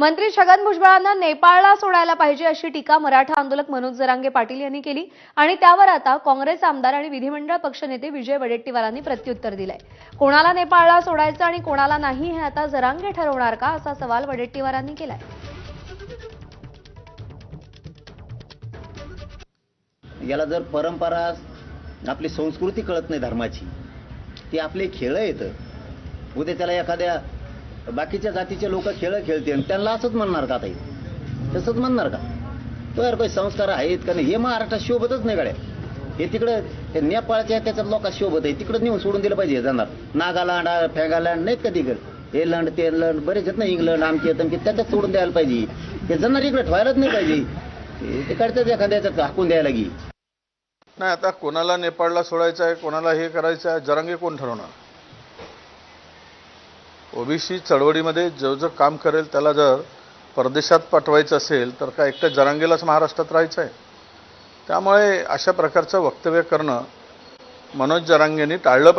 मंत्री छगन भुजबळांना नेपाळला सोडायला पाहिजे अशी टीका मराठा आंदोलक मनोज जरांगे पाटील यांनी केली. आणि त्यावर आता काँग्रेस आमदार आणि विधिमंडळ पक्षनेते विजय वडेट्टीवारांनी प्रत्युत्तर दिलंय. कोणाला नेपाळला सोडायचं आणि कोणाला नाही हे आता जरांगे ठरवणार का असा सवाल वडेट्टीवारांनी केलाय. याला जर परंपरा आपली संस्कृती कळत नाही धर्माची ती आपले खेळ येतं उद्या त्याला एखाद्या बाकीच्या जातीचे लोक खेळ खेळते आणि त्यांना असंच म्हणणार का ताई? तसंच म्हणणार का? तो यार काही संस्कार आहेत का नाही? हे महाराष्ट्रात शोभतच नाही गाड्या. हे तिकडं नेपाळच्या त्याच्यात लोकांत शोभत आहे. तिकडं नेऊन सोडून दिलं पाहिजे जाणार. नागालँड फेगालँड नाहीत का तिकडं? हे लंड ते लंड बरेच आहेत ना इंग्लंड आमचे तमके त्याच्यात सोडून द्यायला पाहिजे. ते जाणार इकडे ठेवायलाच नाही पाहिजे. ते- ते काढतात एखाद्याच्यात हाकून द्यायला गी नाही आता कोणाला नेपाळला सोडायचं आहे कोणाला हे करायचं आहे जरांगे कोण ठरवणार? ओबीसी चळवळीमध्ये जो जो काम करेल त्याला जर परदेशात पाठवायचं असेल तर काय एकटं जरांगेलाच महाराष्ट्रात राहायचं आहे त्यामुळे अशा प्रकारचं वक्तव्य करणं मनोज जरांगेंनी टाळलं पाहिजे.